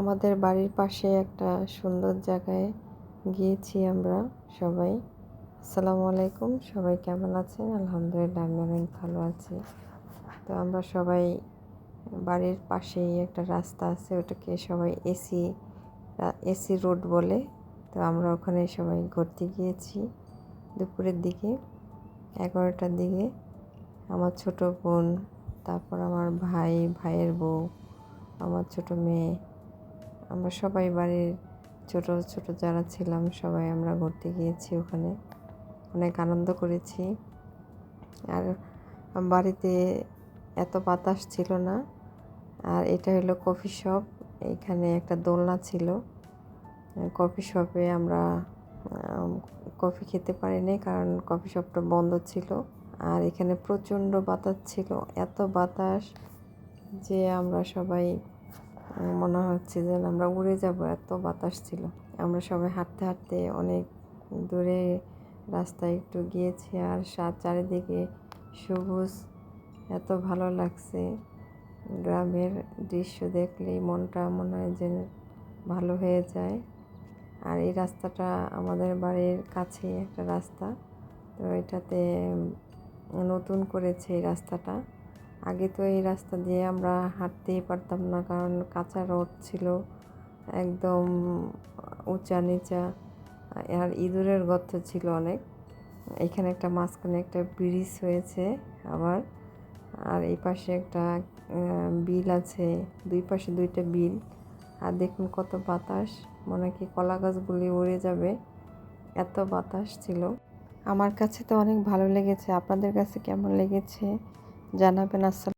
আমাদের বাড়ির পাশে একটা সুন্দর জায়গায় গিয়েছি আমরা সবাই। আসসালামু আলাইকুম, সবাই কেমন আছেন? আলহামদুলিল্লাহ, আমি অনেক ভালো আছি। তো আমরা সবাই বাড়ির পাশেই একটা রাস্তা আছে, ওটাকে সবাই এসি এসি রোড বলে। তো আমরা ওখানে সবাই ঘুরতে গিয়েছি দুপুরের দিকে, এগারোটার দিকে। আমার ছোট বোন, তারপর আমার ভাই, ভাইয়ের বউ, আমার ছোট মেয়ে। আমরা সবাই বাড়ির ছোট ছোট যারা ছিলাম, সবাই আমরা ঘুরতে গিয়েছি ওখানে। অনেক আনন্দ করেছি। আর বাড়িতে এত বাতাস ছিল না। আর এটা হলো কফি শপ। এখানে একটা দোলনা ছিল। কফি শপে আমরা কফি খেতে পারিনি কারণ কফি শপটা বন্ধ ছিল। আর এখানে প্রচণ্ড বাতাস ছিল। এত বাতাস যে আমরা সবাই মনে হচ্ছে যেন আমরা উড়ে যাব, এত বাতাস ছিল। আমরা সবাই হাঁটতে হাঁটতে অনেক দূরে রাস্তায় একটু গিয়েছি আর সাত চারিদিকে সবুজ, এত ভালো লাগছে। গ্রামের দৃশ্য দেখলেই মনটা মনে হয় যে ভালো হয়ে যায়। আর এই রাস্তাটা আমাদের বাড়ির কাছে একটা রাস্তা, তো এটাতে নতুন করেছে এই রাস্তাটা। আগে তো এই রাস্তা দিয়ে আমরা হাঁটতেই পারতাম না, কারণ কাঁচা রোড ছিল একদম উঁচা নিচা, আর ইঁদুরের গর্ত ছিল অনেক। এখানে একটা মাঝখানে একটা ব্রিজ হয়েছে আবার, আর এই পাশে একটা বিল আছে, দুই পাশে দুইটা বিল। আর দেখুন কত বাতাস, মনে কি কলা গাছগুলি উড়ে যাবে, এত বাতাস ছিল। আমার কাছে তো অনেক ভালো লেগেছে, আপনাদের কাছে কেমন লেগেছে? জানাবেন আসসালাম